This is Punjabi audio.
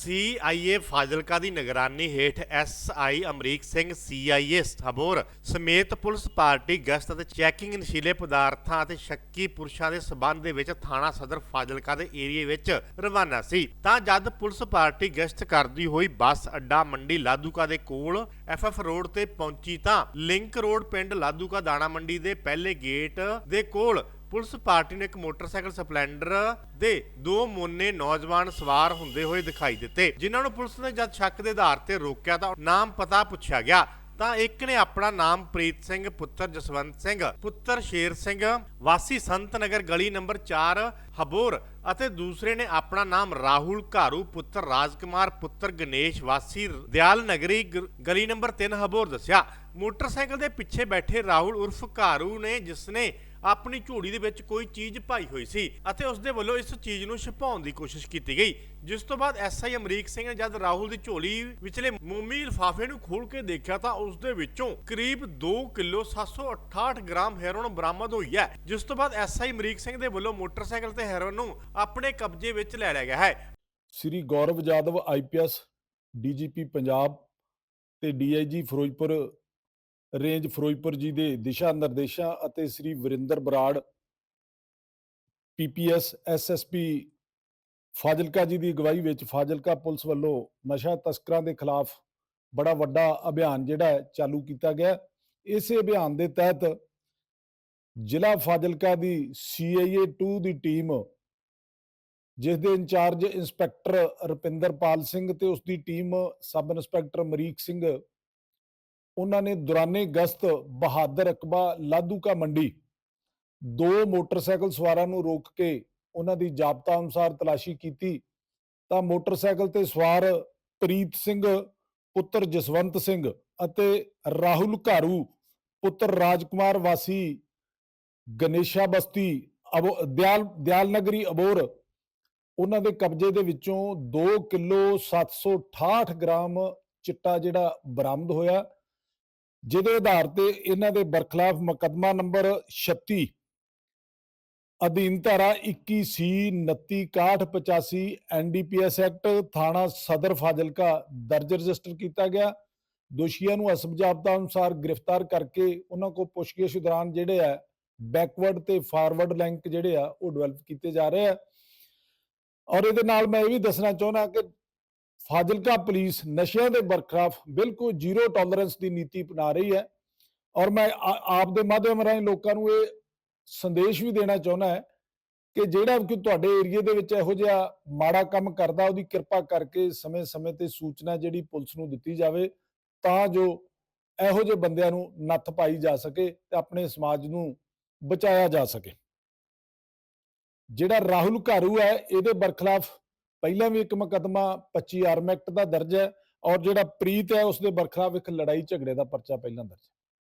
ਸੀਆਈਏ ਫਾਜ਼ਿਲਕਾ ਦੀ ਨਿਗਰਾਨੀ ਹੇਠ ਐਸਆਈ ਅਮਰੀਕ ਸਿੰਘ ਸੀਆਈਐਸ ਹਬੋਰ ਸਮੇਤ ਪੁਲਿਸ ਪਾਰਟੀ ਗਸ਼ਤ ਅਤੇ ਚੈਕਿੰਗ ਨਸ਼ੀਲੇ ਪਦਾਰਥਾਂ ਅਤੇ ਸ਼ੱਕੀ ਪੁਰਸ਼ਾਂ ਦੇ ਸਬੰਧ ਦੇ ਵਿੱਚ ਥਾਣਾ ਸਦਰ ਫਾਜ਼ਿਲਕਾ ਦੇ ਏਰੀਏ ਵਿੱਚ ਰਵਾਨਾ ਸੀ। ਤਾਂ ਜਦ ਪੁਲਿਸ ਪਾਰਟੀ ਗਸ਼ਤ ਕਰਦੀ ਹੋਈ ਬੱਸ ਅੱਡਾ ਮੰਡੀ ਲਾਦੂਕਾ ਦੇ ਕੋਲ ਐਫਐਫ ਰੋਡ ਤੇ ਪਹੁੰਚੀ ਤਾਂ ਲਿੰਕ ਰੋਡ ਪਿੰਡ ਲਾਦੂਕਾ ਦਾਣਾ ਮੰਡੀ ਦੇ ਪਹਿਲੇ ਗੇਟ ਦੇ ਕੋਲ ਪੁਲਿਸ ਪਾਰਟੀ ਨੂੰ ਇੱਕ ਮੋਟਰਸਾਈਕਲ ਸਪਲੈਂਡਰ ਦੇ ਦੋ ਮੋਨੇ ਨੌਜਵਾਨ ਸਵਾਰ ਹੁੰਦੇ ਹੋਏ ਦਿਖਾਈ ਦਿੱਤੇ, ਜਿਨ੍ਹਾਂ ਨੂੰ ਪੁਲਿਸ ਨੇ ਜਦ ਸ਼ੱਕ ਦੇ ਆਧਾਰ ਤੇ ਰੋਕਿਆ ਤਾਂ ਨਾਮ ਪਤਾ ਪੁੱਛਿਆ ਗਿਆ। ਤਾਂ ਇੱਕ ਨੇ ਆਪਣਾ ਨਾਮ ਪ੍ਰੀਤ ਸਿੰਘ, ਪੁੱਤਰ ਜਸਵੰਤ ਸਿੰਘ, ਪੁੱਤਰ ਸ਼ੇਰ ਸਿੰਘ, ਵਾਸੀ ਸੰਤ ਨਗਰ ਗਲੀ ਨੰਬਰ 4 ਹਬੋਰ ਅਤੇ ਦੂਸਰੇ ਨੇ ਆਪਣਾ ਨਾਮ ਰਾਹੁਲ ਘਾਰੂ, ਪੁੱਤਰ ਰਾਜਕੁਮਾਰ, ਪੁੱਤਰ ਗਣੇਸ਼, ਵਾਸੀ ਦਿਆਲ ਨਗਰੀ ਗਲੀ ਨੰਬਰ 3 ਹਬੋਰ ਦੱਸਿਆ। ਮੋਟਰਸਾਈਕਲ ਦੇ ਪਿੱਛੇ ਬੈਠੇ ਰਾਹੁਲ ਉਰਫ ਘਾਰੂ ਨੇ ਜਿਸਨੇ ਆਪਣੀ ਝੋਲੀ ਦੇ ਵਿੱਚ ਕੋਈ ਚੀਜ਼ ਪਾਈ ਹੋਈ ਸੀ ਅਤੇ ਉਸ ਦੇ ਵੱਲੋਂ ਇਸ ਚੀਜ਼ ਨੂੰ ਛੁਪਾਉਣ ਦੀ ਕੋਸ਼ਿਸ਼ ਕੀਤੀ ਗਈ, ਜਿਸ ਤੋਂ ਬਾਅਦ ਐਸਆਈ ਅਮਰੀਕ ਸਿੰਘ ਨੇ ਜਦ ਰਾਹੁਲ ਦੀ ਝੋਲੀ ਵਿਚਲੇ ਮੋਮੀ ਲਿਫਾਫੇ ਨੂੰ ਖੋਲ ਕੇ ਦੇਖਿਆ ਤਾਂ ਉਸ ਦੇ ਵਿੱਚੋਂ ਕਰੀਬ 2 ਕਿਲੋ 768 ਗ੍ਰਾਮ ਹੈਰੋਇਨ ਬਰਾਮਦ ਹੋਈ ਹੈ, ਜਿਸ ਤੋਂ ਬਾਅਦ ਐਸਆਈ ਅਮਰੀਕ ਸਿੰਘ ਦੇ ਵੱਲੋਂ ਮੋਟਰਸਾਈਕਲ ਤੇ ਹੈਰੋਇਨ ਨੂੰ ਆਪਣੇ ਕਬਜ਼ੇ ਵਿੱਚ ਲੈ ਲਿਆ ਗਿਆ ਹੈ। ਸ੍ਰੀ ਗੌਰਵ ਜਾਦਵ ਆਈਪੀਐਸ ਡੀਜੀਪੀ ਪੰਜਾਬ ਤੇ ਡੀਆਈਜੀ ਫਿਰੋਜ਼ਪੁਰ ਰੇਂਜ ਫਿਰੋਜ਼ਪੁਰ ਜੀ ਦੇ ਦਿਸ਼ਾ ਨਿਰਦੇਸ਼ਾਂ ਅਤੇ ਸ੍ਰੀ ਵਰਿੰਦਰ ਬਰਾੜ ਪੀਪੀਐਸ ਐਸਐਸਪੀ ਫਾਜ਼ਿਲਕਾ ਜੀ ਦੀ ਅਗਵਾਈ ਵਿੱਚ ਫਾਜ਼ਿਲਕਾ ਪੁਲਿਸ ਵੱਲੋਂ ਨਸ਼ਾ ਤਸਕਰਾਂ ਦੇ ਖਿਲਾਫ ਬੜਾ ਵੱਡਾ ਅਭਿਆਨ ਜਿਹੜਾ ਹੈ ਚਾਲੂ ਕੀਤਾ ਗਿਆ। ਇਸੇ ਅਭਿਆਨ ਦੇ ਤਹਿਤ ਜ਼ਿਲ੍ਹਾ ਫਾਜ਼ਿਲਕਾ ਦੀ ਸੀਆਈਏ 2 ਦੀ ਟੀਮ ਜਿਸ ਦੇ ਇੰਚਾਰਜ ਇੰਸਪੈਕਟਰ ਰੁਪਿੰਦਰਪਾਲ ਸਿੰਘ ਤੇ ਉਸ ਦੀ team sub inspector Amrik Singh ਉਹਨਾਂ ਨੇ ਦੌਰਾਨੇ ਗਸ਼ਤ ਬਹਾਦਰ ਅਕਬਾ ਲਾਧੂਕਾ ਮੰਡੀ ਦੋ ਮੋਟਰਸਾਈਕਲ ਸਵਾਰਾਂ ਨੂੰ ਰੋਕ ਕੇ ਉਹਨਾਂ ਦੀ ਜਾਬਤਾ ਅਨੁਸਾਰ ਤਲਾਸ਼ੀ ਕੀਤੀ ਤਾਂ ਮੋਟਰਸਾਈਕਲ ਤੇ ਸਵਾਰ ਪ੍ਰੀਤ ਸਿੰਘ, ਪੁੱਤਰ ਜਸਵੰਤ ਸਿੰਘ ਅਤੇ ਰਾਹੁਲ ਘਾਰੂ, ਪੁੱਤਰ ਰਾਜਕੁਮਾਰ ਵਾਸੀ ਗਣੇਸ਼ਾ ਬਸਤੀ, ਅਬੋ, ਦਿਆਲ ਦਿਆਲ ਨਗਰੀ ਅਬੋਰ ਉਹਨਾਂ ਦੇ ਕਬਜ਼ੇ ਦੇ ਵਿੱਚੋਂ 2 ਕਿਲੋ 768 ਗ੍ਰਾਮ ਚਿੱਟਾ ਜਿਹੜਾ ਬਰਾਮਦ ਹੋਇਆ। ਜਿਹਦੇ ਆਧਾਰ ਤੇ ਇਹਨਾਂ ਦੇ ਬਰਖਲਾਫ ਮੁਕੱਦਮਾ ਨੰਬਰ 36 ਅਧੀਨ ਧਾਰਾ 21 ਸੀ 29 6185 ਐਨਡੀਪੀਐਸ ਐਕਟ, ਥਾਣਾ ਸਦਰ ਫਾਜ਼ਿਲਕਾ ਦਰਜ ਰਜਿਸਟਰ ਕੀਤਾ ਗਿਆ। ਦੋਸ਼ੀਆਂ ਨੂੰ ਅਸਮ ਜਾਬਤਾ ਅਨੁਸਾਰ ਗ੍ਰਿਫਤਾਰ ਕਰਕੇ ਉਹਨਾਂ ਕੋ ਪੁੱਛਗਿੱਛ ਦੌਰਾਨ ਜਿਹੜੇ ਆ ਬੈਕਵਰਡ ਤੇ ਫਾਰਵਰਡ ਲਿੰਕ ਜਿਹੜੇ ਆ, ਉਹ ਡਿਵੈਲਪ ਕੀਤੇ ਜਾ ਰਹੇ ਆ। ਔਰ ਇਹਦੇ ਨਾਲ ਮੈਂ ਇਹ ਵੀ ਦੱਸਣਾ ਚਾਹੁੰਦਾ ਕਿ ਫਾਜ਼ਿਲਕਾ ਪੁਲਿਸ ਨਸ਼ਿਆਂ ਦੇ ਬਰਖਲਾਫ ਬਿਲਕੁਲ ਜ਼ੀਰੋ ਟੋਲਰੈਂਸ ਦੀ ਨੀਤੀ ਅਪਣਾ ਰਹੀ ਹੈ। ਔਰ ਮੈਂ ਆਪ ਦੇ ਮਾਧਿਅਮ ਰਾਹੀਂ ਲੋਕਾਂ ਨੂੰ ਇਹ ਸੰਦੇਸ਼ ਵੀ ਦੇਣਾ ਚਾਹੁੰਦਾ ਹੈ ਕਿ ਜਿਹੜਾ ਕਿ ਤੁਹਾਡੇ ਏਰੀਏ ਦੇ ਵਿੱਚ ਇਹੋ ਜਿਹਾ ਮਾੜਾ ਕੰਮ ਕਰਦਾ, ਉਹਦੀ ਕਿਰਪਾ ਕਰਕੇ ਸਮੇਂ-ਸਮੇਂ ਤੇ ਸੂਚਨਾ ਜਿਹੜੀ ਪੁਲਿਸ ਨੂੰ ਦਿੱਤੀ ਜਾਵੇ, ਤਾਂ ਜੋ ਇਹੋ ਜਿਹੇ ਬੰਦਿਆਂ ਨੂੰ ਨੱਥ ਪਾਈ ਜਾ ਸਕੇ ਤੇ ਆਪਣੇ ਸਮਾਜ ਨੂੰ ਬਚਾਇਆ ਜਾ ਸਕੇ। ਜਿਹੜਾ ਰਾਹੁਲ ਘਾਰੂ ਹੈ, ਇਹਦੇ ਬਰਖਲਾਫ ਪਹਿਲਾਂ ਵੀ ਇੱਕ ਮੁਕੱਦਮਾ 25 ਆਰਮ ਐਕਟ ਦਾ ਦਰਜ ਹੈ ਔਰ ਜਿਹੜਾ ਪ੍ਰੀਤ ਹੈ ਉਸ ਦੇ ਬਰਖਲਾਫ ਇੱਕ ਲੜਾਈ ਝਗੜੇ ਦਾ ਪਰਚਾ ਪਹਿਲਾਂ ਦਰਜ